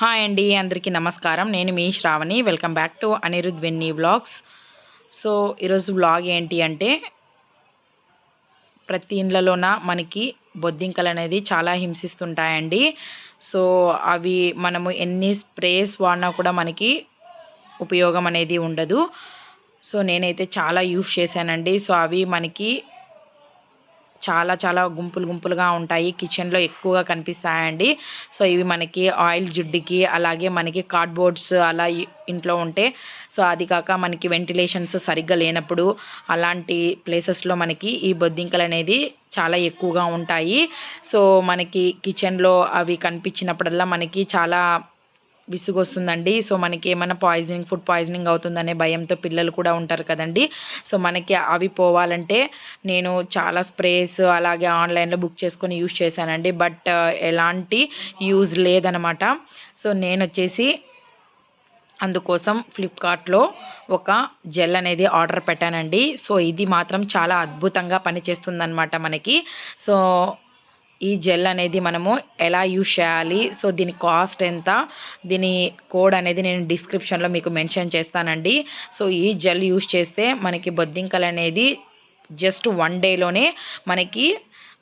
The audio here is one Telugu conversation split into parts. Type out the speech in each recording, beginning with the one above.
హాయ్ అండి అందరికీ నమస్కారం. నేను మీ Shravani. Welcome back to Anirudh Venny vlogs. So ఈరోజు వ్లాగ్ ఏంటి అంటే ప్రతి ఇండ్లలోన మనకి బొద్దింకలు అనేది చాలా హింసిస్తుంటాయండి. సో అవి మనము ఎన్ని స్ప్రేస్ వాడినా కూడా మనకి ఉపయోగం అనేది ఉండదు. సో నేనైతే చాలా యూస్ చేశానండి. సో అవి మనకి చాలా చాలా గుంపులు గుంపులుగా ఉంటాయి. కిచెన్లో ఎక్కువగా కనిపిస్తాయండి. సో ఇవి మనకి ఆయిల్ జిడ్డుకి అలాగే మనకి కార్డ్బోర్డ్స్ అలా ఇంట్లో ఉంటే సో అది కాక మనకి వెంటిలేషన్స్ సరిగ్గా లేనప్పుడు అలాంటి ప్లేసెస్లో మనకి ఈ బొద్దింకలు అనేది చాలా ఎక్కువగా ఉంటాయి. సో మనకి కిచెన్లో అవి కనిపించినప్పుడల్లా మనకి చాలా విసుగొస్తుందండి. సో మనకి ఏమైనా పాయిజనింగ్ ఫుడ్ పాయిజనింగ్ అవుతుందనే భయంతో పిల్లలు కూడా ఉంటారు కదండి. సో మనకి అవి పోవాలంటే నేను చాలా స్ప్రేస్ అలాగే ఆన్లైన్లో బుక్ చేసుకొని యూజ్ చేశానండి. బట్ ఎలాంటి యూజ్ లేదనమాట. సో నేను వచ్చేసి అందుకోసం ఫ్లిప్కార్ట్లో ఒక జెల్ అనేది ఆర్డర్ పెట్టానండి. సో ఇది మాత్రం చాలా అద్భుతంగా పనిచేస్తుందన్నమాట మనకి. సో ఈ జెల్ అనేది మనము ఎలా యూజ్ చేయాలి? సో దీని కాస్ట్ ఎంత? దీని కోడ్ అనేది నేను డిస్క్రిప్షన్లో మీకు మెన్షన్ చేస్తానండి. సో ఈ జెల్ యూజ్ చేస్తే మనకి బొద్దింకలు అనేది జస్ట్ వన్ డేలోనే మనకి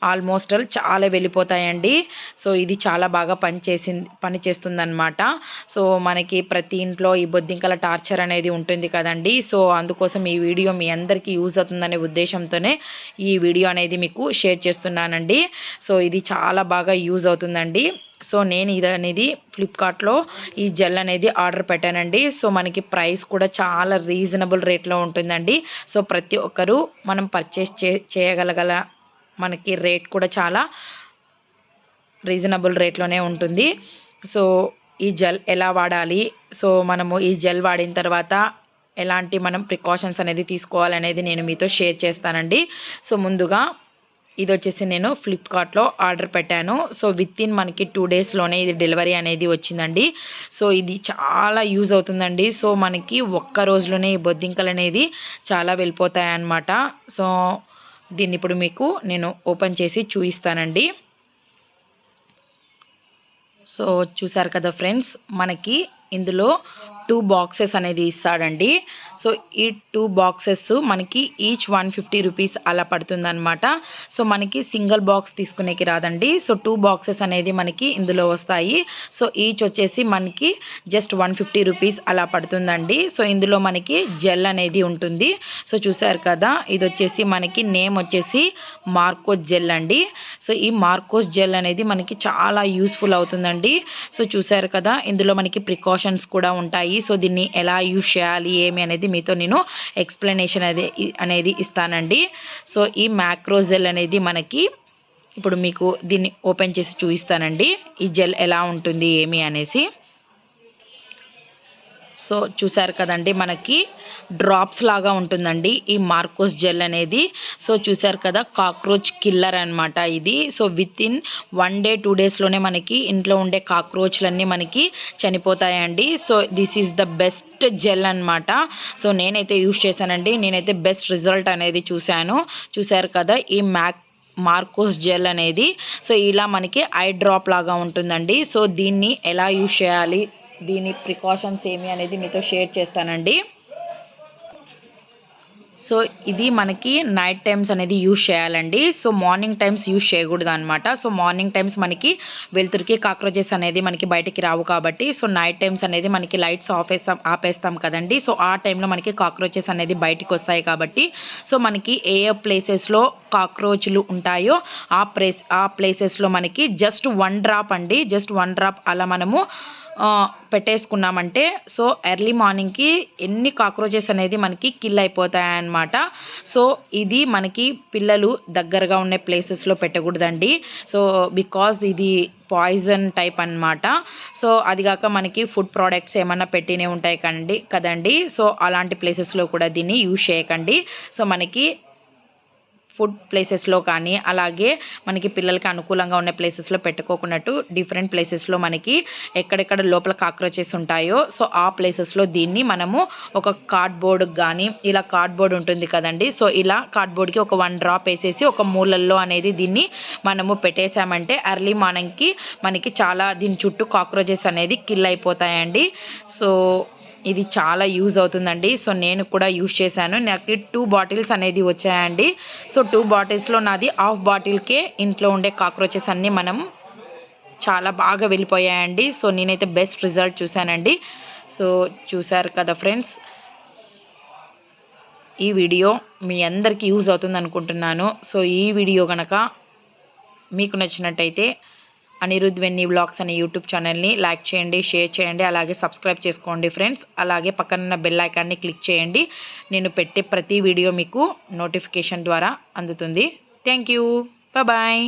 ఆల్మోస్ట్ ఆల్ చాలా వెళ్ళిపోతాయండి. సో ఇది చాలా బాగా పనిచేసింది పనిచేస్తుందనమాట సో మనకి ప్రతి ఇంట్లో ఈ బొద్దింకల టార్చర్ అనేది ఉంటుంది కదండి. సో అందుకోసం ఈ వీడియో మీ అందరికీ యూజ్ అవుతుందనే ఉద్దేశంతోనే ఈ వీడియో అనేది మీకు షేర్ చేస్తున్నానండి. సో ఇది చాలా బాగా యూజ్ అవుతుందండి. సో నేను ఇది అనేది ఫ్లిప్కార్ట్లో ఈ జెల్ అనేది ఆర్డర్ పెట్టానండి. సో మనకి ప్రైస్ కూడా చాలా రీజనబుల్ రేట్లో ఉంటుందండి. సో ప్రతి ఒక్కరూ మనం పర్చేస్ చే చేయగలగల మనకి రేట్ కూడా చాలా రీజనబుల్ రేట్లోనే ఉంటుంది. సో ఈ జెల్ ఎలా వాడాలి? సో మనము ఈ జెల్ వాడిన తర్వాత ఎలాంటి మనం ప్రికాషన్స్ అనేది తీసుకోవాలనేది నేను మీతో షేర్ చేస్తానండి. సో ముందుగా ఇది వచ్చేసి నేను ఫ్లిప్కార్ట్లో ఆర్డర్ పెట్టాను. సో విత్ ఇన్ మనకి టూ డేస్లోనే ఇది డెలివరీ అనేది వచ్చిందండి. సో ఇది చాలా యూజ్ అవుతుందండి. సో మనకి ఒక్క రోజులోనే ఈ బొద్దింకలు అనేది చాలా వెళ్ళిపోతాయి అన్నమాట సో దీన్ని ఇప్పుడు మీకు నేను ఓపెన్ చేసి చూపిస్తానండి సో చూసారు కదా ఫ్రెండ్స్ మనకి ఇందులో టూ బాక్సెస్ అనేది ఇస్తాడండి. సో ఈ టూ బాక్సెస్ మనకి ఈచ్ వన్ ఫిఫ్టీ రూపీస్ అలా పడుతుందన్నమాట. సో మనకి సింగిల్ బాక్స్ తీసుకునేకి రాదండి. సో టూ బాక్సెస్ అనేది మనకి ఇందులో వస్తాయి. సో ఈచ్ వచ్చేసి మనకి జస్ట్ వన్ ఫిఫ్టీ రూపీస్ అలా పడుతుందండి. సో ఇందులో మనకి జెల్ అనేది ఉంటుంది. సో చూసారు కదా ఇది వచ్చేసి మనకి నేమ్ వచ్చేసి మార్కోస్ జెల్ అండి. సో ఈ మార్కోస్ జెల్ అనేది మనకి చాలా యూస్ఫుల్ అవుతుందండి. సో చూసారు కదా ఇందులో మనకి ప్రికాషన్స్ కూడా ఉంటాయి. సో దీన్ని ఎలా యూజ్ చేయాలి ఏమి అనేది మీతో నేను ఎక్స్ప్లెనేషన్ అనేది అనేది ఇస్తానండి. సో ఈ మ్యాక్రోజెల్ అనేది మనకి ఇప్పుడు మీకు దీన్ని ఓపెన్ చేసి చూపిస్తానండి. ఈ జెల్ ఎలా ఉంటుంది ఏమి అనేసి. సో చూసారు కదండి మనకి డ్రాప్స్ లాగా ఉంటుందండి ఈ మార్కోస్ జెల్ అనేది. సో చూసారు కదా కాక్రోచ్ కిల్లర్ అనమాట ఇది. So within one day two డేస్లోనే మనకి ఇంట్లో ఉండే కాక్రోచ్లన్నీ మనకి చనిపోతాయండి. So this is the best gel అనమాట సో నేనైతే యూస్ చేశానండి. నేనైతే బెస్ట్ రిజల్ట్ అనేది చూశాను. చూసారు కదా ఈ మ్యాక్ మార్కోస్ జెల్ అనేది. సో ఇలా మనకి ఐ డ్రాప్ లాగా ఉంటుందండి. సో దీన్ని ఎలా యూజ్ చేయాలి? దీని ప్రికాషన్స్ ఏమి అనేది మీతో షేర్ చేస్తానండి. సో ఇది మనకి నైట్ టైమ్స్ అనేది యూజ్ చేయాలండి. సో మార్నింగ్ టైమ్స్ యూజ్ చేయకూడదు అనమాట సో మార్నింగ్ టైమ్స్ మనకి వెలుతురికి కాక్రోచెస్ అనేది మనకి బయటికి రావు కాబట్టి సో నైట్ టైమ్స్ అనేది మనకి లైట్స్ ఆఫ్ వేస్తాం ఆపేస్తాం కదండి. సో ఆ టైంలో మనకి కాక్రోచెస్ అనేది బయటికి వస్తాయి కాబట్టి సో మనకి ఏ ఏ ప్లేసెస్లో కాక్రోచ్లు ఉంటాయో ఆ ప్లేస్ ఆ ప్లేసెస్లో మనకి జస్ట్ వన్ డ్రాప్ అండి. జస్ట్ వన్ డ్రాప్ అలా మనము పెట్టేసుకున్నామంటే సో ఎర్లీ మార్నింగ్కి ఎన్ని కాక్రోచెస్ అనేది మనకి కిల్ అయిపోతాయన్నమాట. సో ఇది మనకి పిల్లలు దగ్గరగా ఉండే ప్లేసెస్లో పెట్టకూడదండి. సో బికాజ్ ఇది పాయిజన్ టైప్ అన్నమాట. సో అది కాక మనకి ఫుడ్ ప్రోడక్ట్స్ ఏమన్నా పెట్టినే ఉంటాయి కండి కదండి. సో అలాంటి ప్లేసెస్లో కూడా దీన్ని యూజ్ చేయకండి. సో మనకి ఫుడ్ ప్లేసెస్లో కానీ అలాగే మనకి పిల్లలకి అనుకూలంగా ఉన్న ప్లేసెస్లో పెట్టుకోకున్నట్టు డిఫరెంట్ ప్లేసెస్లో మనకి ఎక్కడెక్కడ లోపల కాక్రోచెస్ ఉంటాయో సో ఆ ప్లేసెస్లో దీన్ని మనము ఒక కార్డ్బోర్డ్ కానీ ఇలా కార్డ్బోర్డ్ ఉంటుంది కదండి సో ఇలా కార్డ్బోర్డ్కి ఒక వన్ డ్రాప్ వేసేసి ఒక మూలల్లో అనేది దీన్ని మనము పెట్టేశామంటే ఎర్లీ మార్నింగ్కి మనకి చాలా దీని చుట్టూ కాక్రోచెస్ అనేది కిల్ అయిపోతాయండి. సో ఇది చాలా యూజ్ అవుతుందండి. సో నేను కూడా యూజ్ చేశాను. నాకు టూ బాటిల్స్ అనేది వచ్చాయండి. సో టూ బాటిల్స్లో నాది హాఫ్ బాటిల్కే ఇంట్లో ఉండే కాక్రోచెస్ అన్నీ మనం చాలా బాగా వెళ్ళిపోయాయండి. సో నేనైతే బెస్ట్ రిజల్ట్ చూశానండి. సో చూశారు కదా ఫ్రెండ్స్. ఈ వీడియో మీ అందరికీ యూజ్ అవుతుంది అనుకుంటున్నాను సో ఈ వీడియో కనుక మీకు నచ్చినట్టయితే అనిరుద్ వెన్నీ వ్లాగ్స్ అనే యూట్యూబ్ ఛానల్ని లైక్ చేయండి షేర్ చేయండి అలాగే సబ్స్క్రైబ్ చేసుకోండి ఫ్రెండ్స్. అలాగే పక్కన బెల్ ఐకాన్ని క్లిక్ చేయండి. నేను పెట్టే ప్రతి వీడియో మీకు నోటిఫికేషన్ ద్వారా అందుతుంది. Thank you. బాయ్.